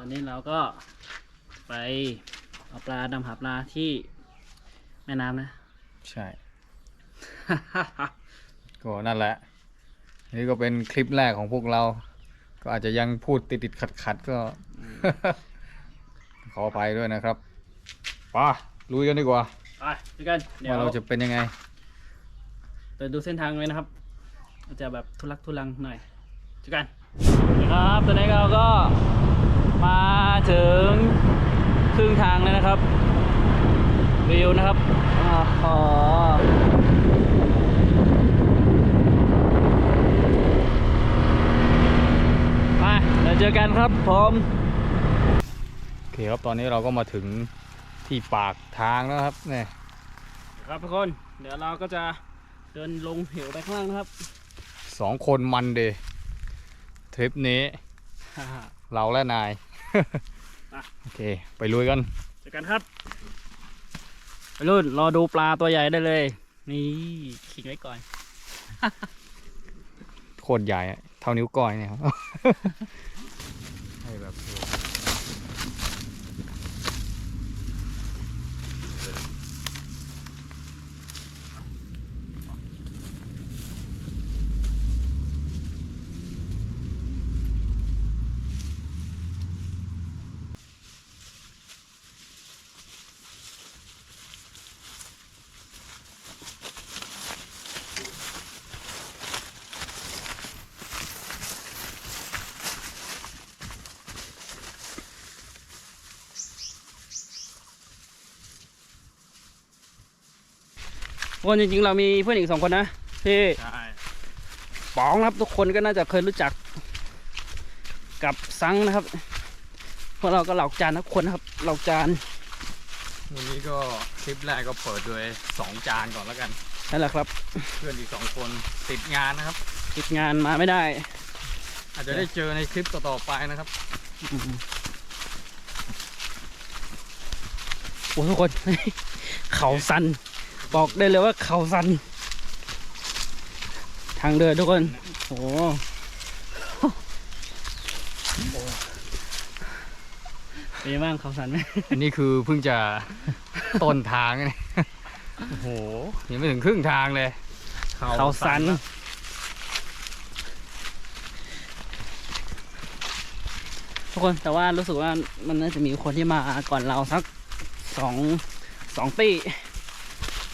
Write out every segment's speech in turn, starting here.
อนนี้เราก็ไปเอาปลาดำหาปลาที่แม่น้ำนะ ใช่ ก็นั่นแหละ นี่ก็เป็นคลิปแรกของพวกเรา ก็อาจจะยังพูดติดติดขัดขัดๆก็ ขออภัยด้วยนะครับไป่ะลุยกันดีกว่าไปด้วยกัน เดี๋ยวว่าเราจะเป็นยังไงเปิดดูเส้นทางไว้นะครับอาจจะแบบทุลักทุลังหน่อยเจอกันครับตอนนี้เราก็ มาถึงครึ่งทางแล้วนะครับ วิวนะครับอ๋อไปเดี๋ยวเจอกันครับผมโอเคครับตอนนี้เราก็มาถึงที่ปากทางแล้วครับเนี่ยครับทุกคนเดี๋ยวเราก็จะเดินลงเหวไปข้างล่างนะครับสองคนมันเดยทริปนี้ เราและนายอะ โอเค ไปลุยกันเจอกันครับ ไปรุ่นรอดูปลาตัวใหญ่ได้เลย นี่ขิงไว้ก่อน โคตรใหญ่อะเท่านิ้วก้อยเนี่ยครับให้แบบ คนจริงๆเรามีเพื่อนอีกสองคนนะที่ใช่ป๋องนะครับทุกคนก็น่าจะเคยรู้จักกับซังนะครับพวกเราก็เหล่าจานทุกคนนะครับเหล่าจานวันนี้ก็คลิปแรกก็เปิดด้วยสองจานก่อนแล้วกันนั่นแหละครับ เพื่อนอีกสองคนติดงานนะครับ ติดงานมาไม่ได้ อาจจะได้เจอในคลิปต่อๆไปนะครับอืมโอ้ทุกคน เขาสัน บอกได้เลยว่าเขาสัน ทางเดินทุกคน โอ้โหเป็นยังไงบ้างเขาสันไหมอันนี้คือเพิ่งจะต้นทางเนี่ยโอ้โหยังไม่ถึงครึ่งทางเลย เขาสัน ทุกคนแต่ว่ารู้สึกว่ามันน่าจะมีคนที่มาก่อนเราสักสองสองตี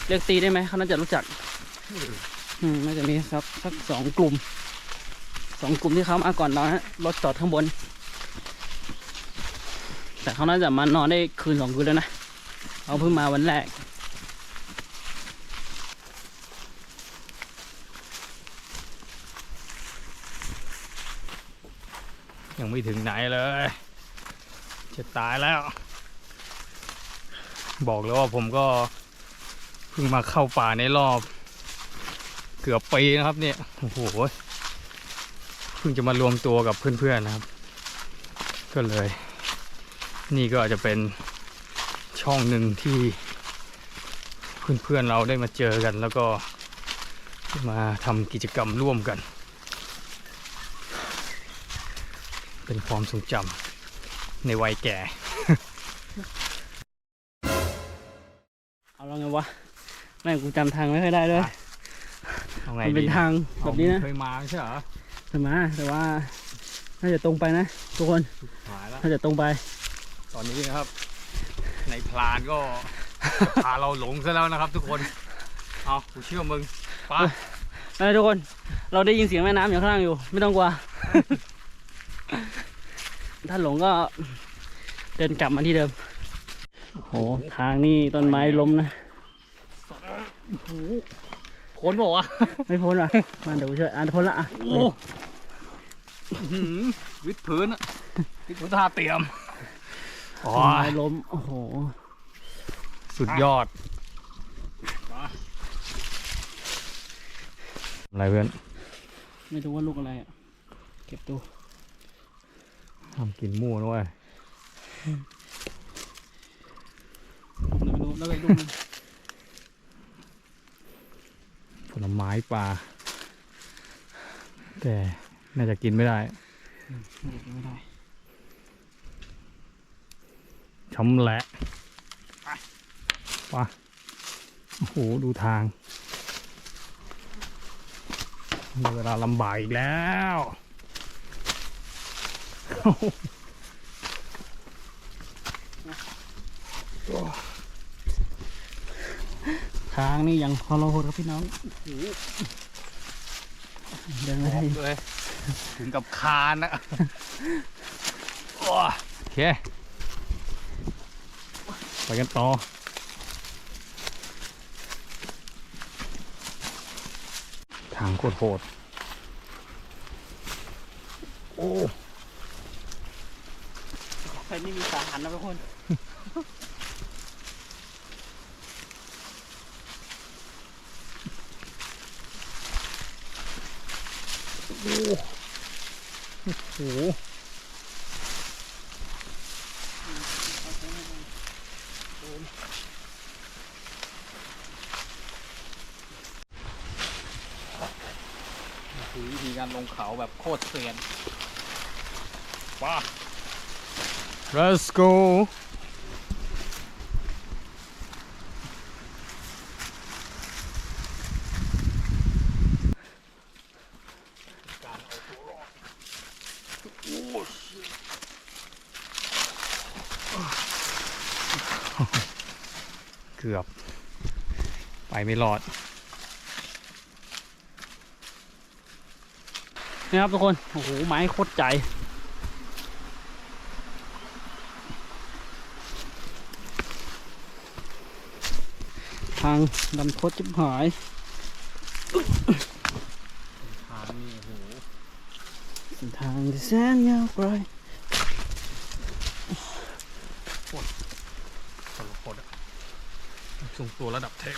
เรียกตีได้ไหมเขาน่าจะรู้จักอืมน่าจะมีสักสักสองกลุ่มสองกลุ่มที่เขามาก่อนเราฮะรถจอดข้างบน แต่เขาน่าจะมานอนได้คืนสองคืนแล้วนะเขาเพิ่งมาวันแรกยังไม่ถึงไหนเลย จะตายแล้ว บอกเลยว่าผมก็ พิ่งมาเข้าป่าในรอบ เกือบปีนะครับเนี่ยโอ้โหเพิ่งจะมารวมตัวกับเพื่อนๆนะครับ ก็เลย นี่ก็อาจจะเป็นช่องหนึ่งที่เพื่อนๆเราได้มาเจอกัน แล้วก็มาทำกิจกรรมร่วมกัน เป็นความทรงจำในวัยแก่ เอาแล้วไงวะ ม่งกูจำทางไม่ค่อยได้ด้วยเอาไงมันดีเป็นทางแบบนี้นะเคยมาไม่ใช่เหรอใช่ไหมแต่ว่าน่าจะตรงไปนะทุกคนหายแล้วน่าจะตรงไป ตอนนี้นะครับ ในพลานก็จะพาเราหลงซะแล้วนะครับ ทุกคนเอากูเชื่อมึงไปไปทุกคน เราได้ยินเสียงแม่น้ำอยู่ข้างล่างอยู่ ไม่ต้องกลัว ถ้าหลงก็เดินกลับมาที่เดิม โห ทางนี่ต้นไม้ล้มนะ พ้นบอกว่าไม่พ้นอะมาเดี๋ยวกูช่วยอะพ้นละอะโอ้หือวิดพื้นอะวิดพื้นท่าเตรียมโอ้ต้นไม้ยล้มโอ้โห สุดยอดอะไรเพื่อน ไม่รู้ว่าลูกอะไรอะ เก็บตัวทำกินหมู่ด้วยไม่รู้แล้วก็อีกลูกหนึง ผ ลไม้ปลาแต่น่าจะกินไม่ได้ไม่ได้ชำแหละไปโอ้โห ดูทางได้เวลาลำบากอีกแล้ว ทางนี่ยังพอเราโหดครับพี่น้องเดินไม่ได้เลยถึงกับคานนะโอ้โอเค ไปกันต่อ ทางโคตรโหดโอ้ใครไม่มีสารนะทุกคน โหคือวิธีการลงเขาแบบโคตรเซียนว้า let's go การเอาตัวรอดโอ้ เกือบ ไปไม่รอดนี่ครับทุกคน โอ้โห ไม้โคตรใจ ทางดำโคตรจิบหายทางนี่โอ้โหเส้นทางที่แสนยาวไกล สารพัดอะทรง ตัวระดับเทพ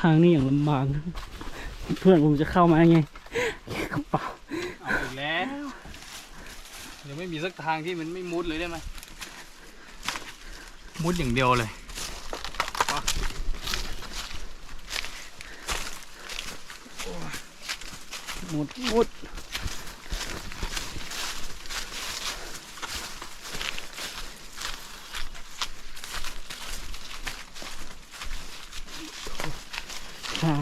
ทางนี้อย่างลำบากนะเพื่อนผมจะเข้ามาไงกระเป๋าเอาอีกแล้วยังไม่มีสักทางที่มันไม่มุดเลยได้ไหมมุดอย่างเดียวเลยหมดหมด ทาง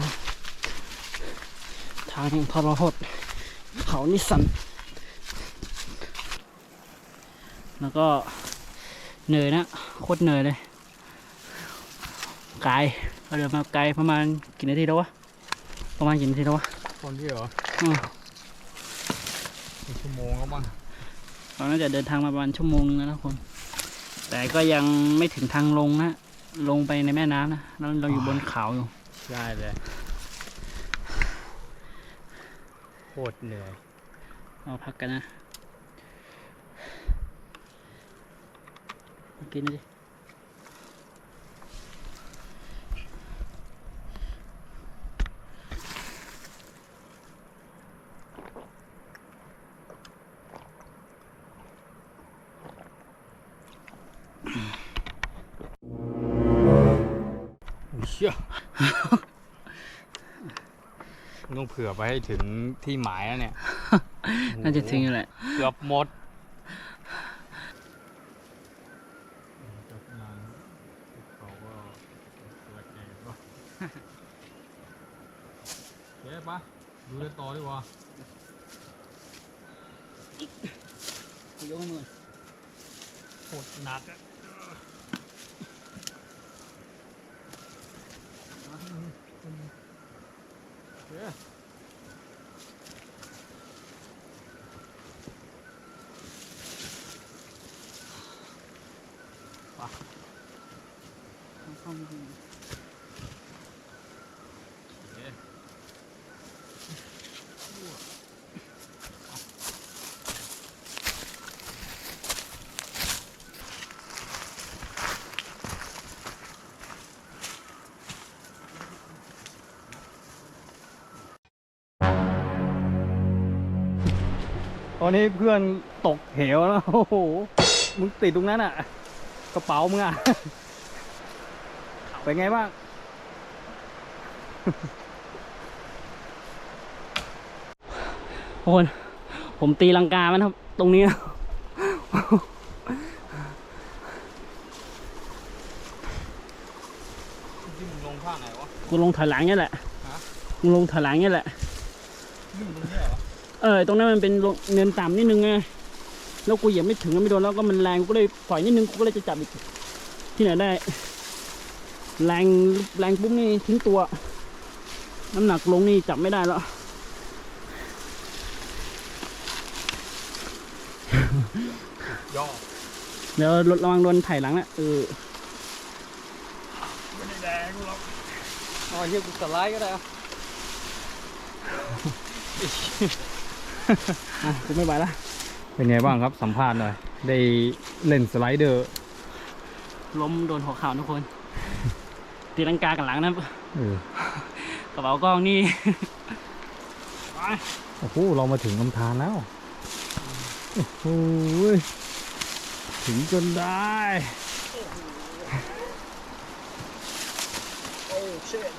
ทางแห่งทรหดเขานิสสัน แล้วก็เหนื่อยนะโคตรเหนื่อยเลยไกลเราเดินมาไกลประมาณกี่นาทีแล้ววะ ประมาณกี่นาทีแล้ววะคนที่เหรออืมหนึ่งชั่วโมงแล้วมั้งเราน่าจะเดินทางมาประมาณชั่วโมงนึงแล้วนะทุกคน แต่ก็ยังไม่ถึงทางลงนะ ลงไปในแม่น้ำนะ เราเราอยู่บนเขาอยู่ ได้เลยโคตรเหนื่อย เอาพักกันนะกินดิ ต้องเผื่อไปให้ถึงที่หมายแล้วเนี่ย น่าจะถึงอยู่แหละ เกือบหมดเจ๊ปะดูกันต่อดีกว่ายกมือโคตรหนักอะ อนนี้เพื่อนตกเหวแล้วโอ้โหมึงติดตรงนั้นอะ กระเป๋ามึงอะไปไงบ้างโอนผมตีลังกามันครับ ตรงนี้ ที่มึงลกูลงถอยหลังนี่แหละกูลงถอยหลังนี่แหละ เออตรงนั้นมันเป็นลงเนินต่ำนิดนึงไงแล้วกูเหยียบไม่ถึงไม่โดนแล้วก็มันแรงกูก็เลยปล่อยนิดนึงกูก็เลยจะจับอีกที่ไหนได้ แรงแรงปุ๊บนี่ทิ้งตัว น้ำหนักลงนี่จับไม่ได้แล้วย่อเดี๋ยวระวังโดนไถ่หลังนะเออไม่ได้แดงหรอกอ๋อเฮียกูสไลด์ก็ได้อะ อะกูไม่ไหวละเป็นไงบ้างครับสัมภาษณ์หน่อยได้เล่นสไลเดอร์ล้มโดนหัวเข่าทุกคน ตีลังกากันหลังนะเออกระเป๋ากล้องนี่ ไปโอ้โหเรามาถึงลำธารแล้วโอ้โหถึงจนได้ โอ้เชิด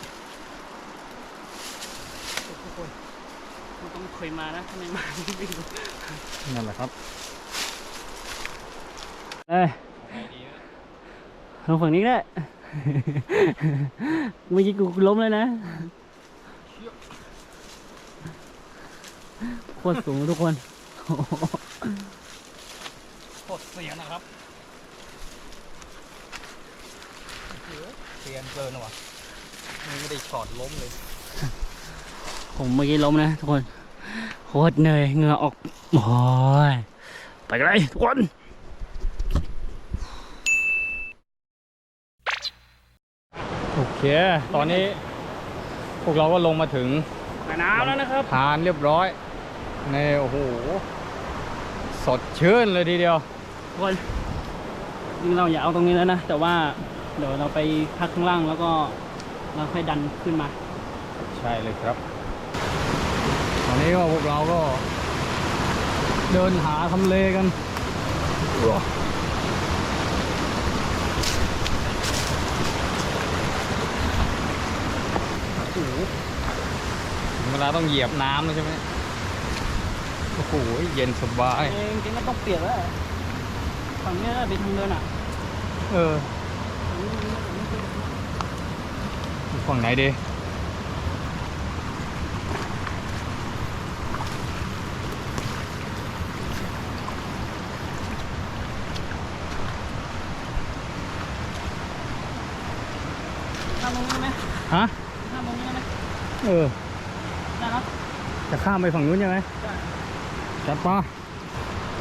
ทุกคน กูต้องเคยมานะถ้าไม่มาไม่รู้นั่นแหละครับเอ้ยลงฝั่งนี้ก็ได้ เมื่อกี้กูล้มเลยนะโคตรสูงทุกคนโคตรเสียนนะครับเสียนเกินว่ะไม่ได้ช็อตล้มเลย ผมเมื่อกี้ล้มนะทุกคนโคตรเหนื่อยเหงื่อออกโอ้ยไปกันเลยทุกคนโอเค ตอนนี้ พวกเราก็ลงมาถึงไปน้ำแล้วนะครับทานเรียบร้อยนี่โอ้โหสดชื่นเลยทีเดียวทุกคนจริงเราอย่าเอาตรงนี้แล้วนะ แต่ว่าเดี๋ยวเราไปพักข้างล่างแล้วก็เราค่อยดันขึ้นมา ใช่เลยครับตอ นนี้ก็พวกเราก็ เดินหาทำเลกันโอ้โหถึงเวลาต้องเหยียบน้ำแล้วใช่ไหมโอ้โหเย็นสบาย เองจริงๆก็ต้องเปียกแล้วฝั่งนี้น่าเป็นทางเดินอะ เออ ฝั่งไหนดี ข้ามตรงนี้ได้ไหม ฮะ ข้ามตรงนี้ได้ไหม เออได้ครับจะข้ามไปฝั่งนู้นใช่ไหมได้จัดปะ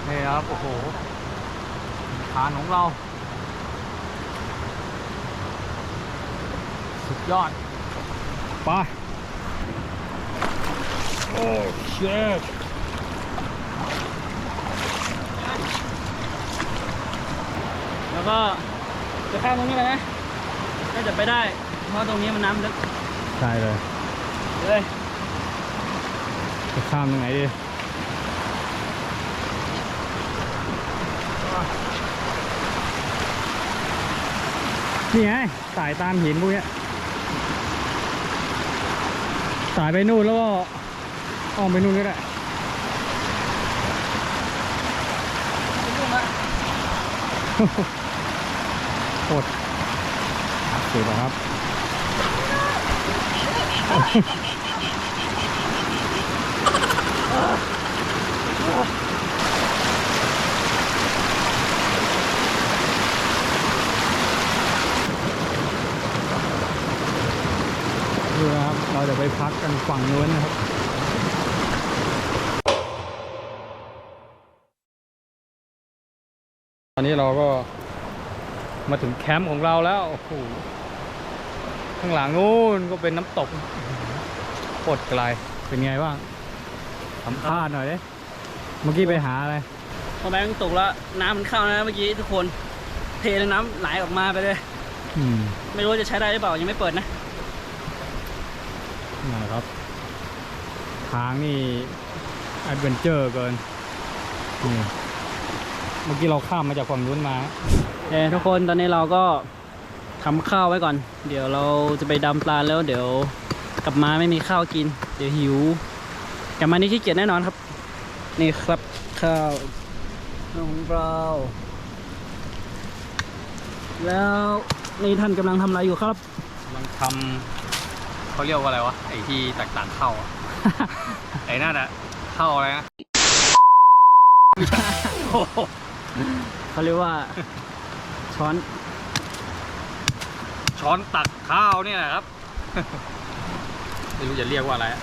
นี่ครับ โอ้โหฐานของเรา สุดยอดไปโอ้เชฟแล้วก็จะข้ามตรงนี้เลยนะน่าจะไปได้ เพราะตรงนี้มันน้ำลึก ใช่เลย เลยจะข้ามตรงไหนดีนี่ไงสายตามหินพวกเนี้ยสายไปนู่นแล้วก็อ้อมไปนู่นก็ได้โคตรสุดนะครับ ดูนะครับ เราจะไปพักกันฝั่งนู้นนะครับตอนนี้เราก็มาถึงแคมป์ของเราแล้วโอ้โหข้างหลังนู้นก็เป็นน้ำตกโคตรไกลเป็นไงบ้างสัมภาษณ์หน่อยดิเมื่อกี้ไปหาอะไรพอแบงค์ตกแล้วน้ำมันเข้านะเมื่อกี้ทุกคนเทน้ำไหลออกมาไปเลยอืมไม่รู้ว่าจะใช้ได้หรือเปล่ายังไม่เปิดนะ นะครับ ทางนี่แอดเวนเจอร์เกินนี่เมื่อกี้เราข้ามมาจากฝั่งนู้นมาเอ้ทุกคนตอนนี้เราก็ทำข้าวไว้ก่อน เดี๋ยวเราจะไปดำปลาแล้วเดี๋ยวกลับมาไม่มีข้าวกิน เดี๋ยวหิวกลับมานี่ขี้เกียจแน่นอนครับ นี่ครับข้าวของเราแล้วนี่ท่านกำลังทำอะไรอยู่ครับกำลังทำ เขาเรียกว่าอะไรวะ ไอ้ที่ตักตักๆเข้าอะ ไอ้นั่นอะเข้าอะไรนะ โอ้โหเขาเรียกว่า ช้อนช้อนตักข้าวเนี่ยนะครับ ไม่รู้จะเรียกว่าอะไรอะ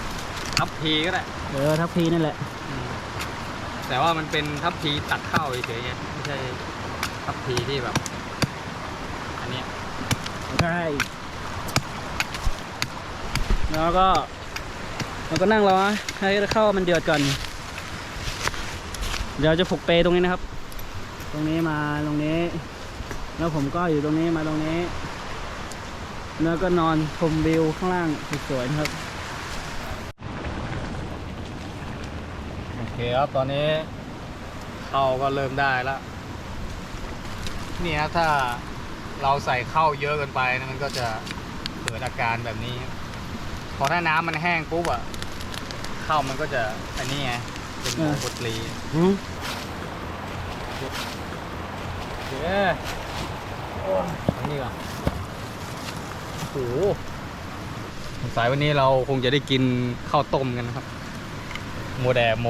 ทัพพีก็ได้ เออทัพพีนั่นแหละอืมแต่ว่ามันเป็นทัพพีตักข้าวเฉยๆไงไม่ใช่ทัพพีที่แบบ อันเนี้ย ใช่ แล้วก็เราก็นั่งรอให้เข้ามันเดือดก่อน เดี๋ยวจะผูกเปตรงนี้นะครับ ตรงนี้มาตรงนี้ แล้วผมก็อยู่ตรงนี้มาตรงนี้ แล้วก็นอนชมวิวข้างล่างสวยๆนะครับ โอเคครับตอนนี้เข้าก็เริ่มได้แล้วนี่ครับถ้าเราใส่เข้าเยอะเกินไปนะมันก็จะเกิดอาการแบบนี้ พอถ้าน้ำมันแห้งปุ๊บอะข้าวมันก็จะอันนี้ไงเป็นเออบทลีอืมโอเคโอ้ยอันนี้ก่อนโอ้โหสงสายวันนี้เราคงจะได้กินข้าวต้มกันนะครับ โมแดโม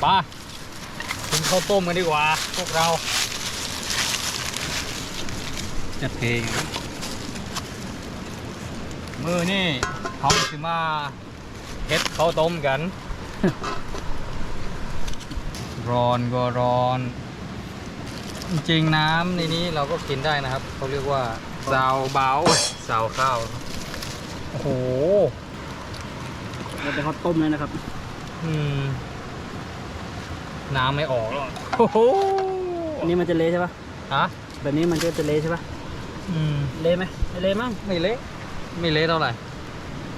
ไป้ากินข้าวต้มกันดีกว่า พวกเราจะเพลง มือนี่เขาสิมาเฮ็ดข้าวต้มกัน ร้อนก็ร้อน จริงๆน้ำในนี้เราก็กินได้นะครับ เขาเรียกว่าซาวเบาซาวข้าว โอ้โหเราเป็นข้าวต้มเลยนะครับ อืม น้ำไม่ออกหรอกโอ้โหอันนี้มันจะเละใช่ปะฮะแบบนี้มันก็จะเละใช่ปะอืม เละไหมไม่เละมั้งไม่เละ ไม่เละเท่าไหร่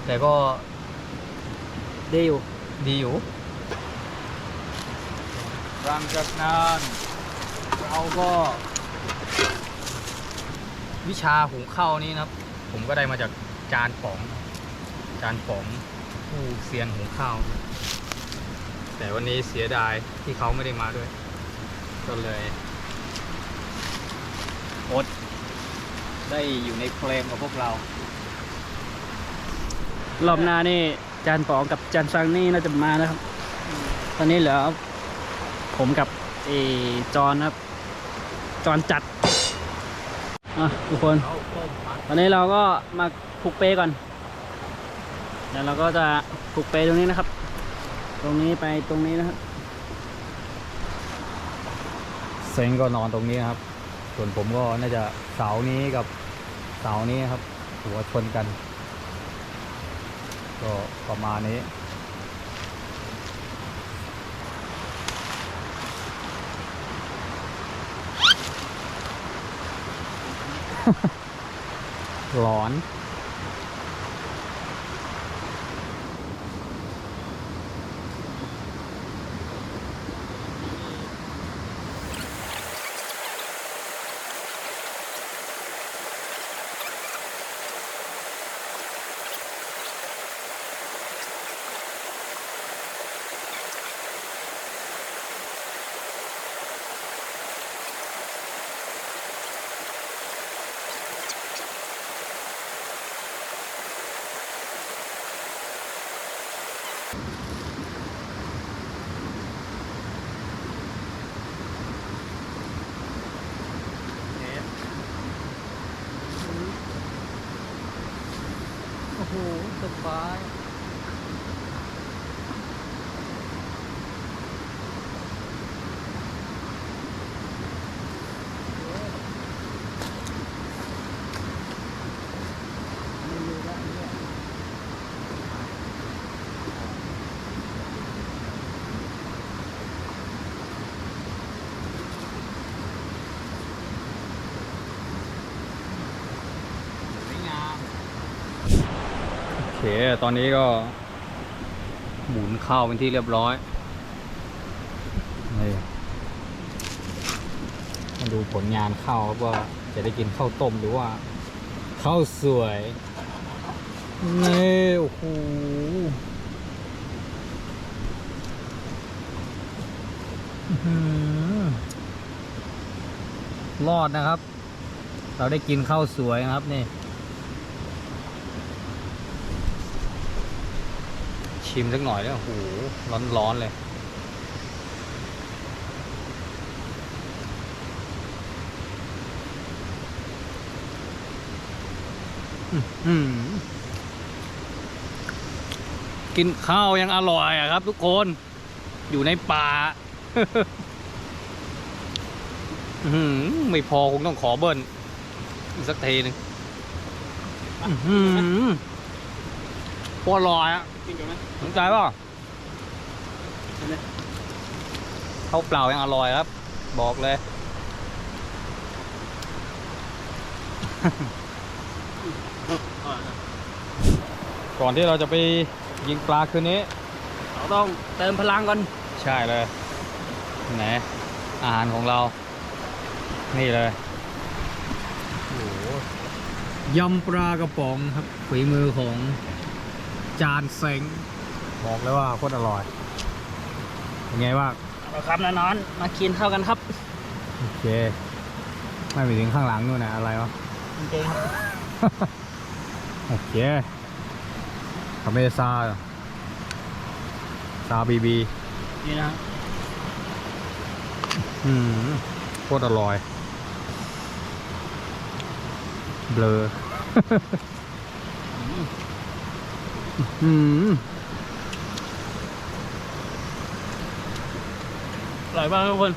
แต่ก็เละอยู่ ดีอยู่ หลังจากนั้นเราก็ วิชาหุงข้าวนี้นะครับ ผมก็ได้มาจากจานป๋องจานป๋องผู้เซียนหุงข้าว แต่วันนี้เสียดายที่เขาไม่ได้มาด้วย ก็เลยอดได้อยู่ในเฟรมกับพวกเรา รอบหน้านี่จานปองกับจานซังนี่น่าจะมานะครับ ตอนนี้เหลือผมกับเออจอนครับ จอนจัดอะทุกคน ตอนนี้เราก็มาผูกเปก่อนเดี๋ยวเราก็จะผูกเปตรงนี้นะครับ ตรงนี้ไปตรงนี้นะครับเซ็งก็นอนตรงนี้นะครับ ส่วนผมก็น่าจะเสานี้กับเสานี้ครับ หัวชนกัน ก็ประมาณนี้ ร้อน โอ้โหสบาย สวยงาม โอ เคตอนนี้ก็หมุนเข้าเป็นที่เรียบร้อยนี่มาดูผลงานข้าวครับว่าจะได้กินข้าวต้มหรือว่าข้าวสวยนี่โอ้โหอื้อหือรอดนะครับ เราได้กินข้าวสวยนะครับนี่ ชิมสักหน่อยเนี่ยโอ้โหร้อนๆเลย กินข้าวยังอร่อยอะครับ ทุกคน อยู่ในป่าไม่พอคงต้องขอเบิ้ลอีกสักทีหนึ่งอื้อหือ โคตรอร่อยอะกินกันไหมสนใจเปล่ะเห็นไหมข้าวเปล่ายังอร่อยครับ บอกเลย ก่อนที่เราจะไปยิงปลาคืนนี้ เราต้องเติมพลังก่อน ใช่เลย ไหน อาหารของเรา นี่เลยยำปลากระป๋องครับฝีมือของ จานเซ็งบอกเลยว่าโคตรอร่อยเป็นไงบ้างเอาครับนอนๆมากินข้าวกันครับโอเค ไม่ไปถึงข้างหลังนู่นนะอะไรวะ จริงๆครับโอเคคาเมซาซาบีบี นี่นะอืมโคตรอร่อย เบลอ อร่อยมากครับทุกคน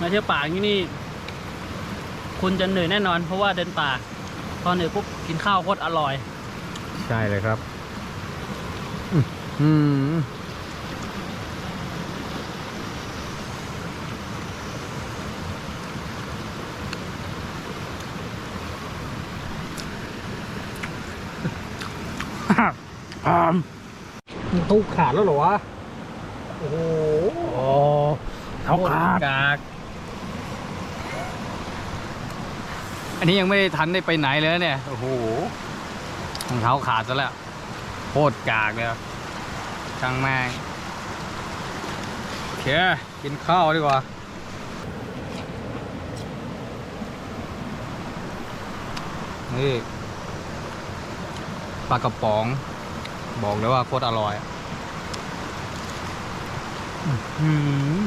มาเที่ยวป่าอย่างนี้นี่ คุณจะเหนื่อยแน่นอน เพราะว่าเดินป่าพอเหนื่อยปุ๊บกินข้าวโคตรอร่อย ใช่เลยครับ อืม อ่ามตู้ขาดแล้วเหรอวะ โอ้โหเท้าขาดกากอันนี้ยังไม่ทันได้ไปไหนเลยนะเนี่ย โอ้โหรองเท้าขาดซะแล้วโคตรกากเลยอะช่างแม่งโอเค กินข้าวดีกว่านี่ ปลากระป๋อง บอกเลยว่าโคตรอร่อย อืม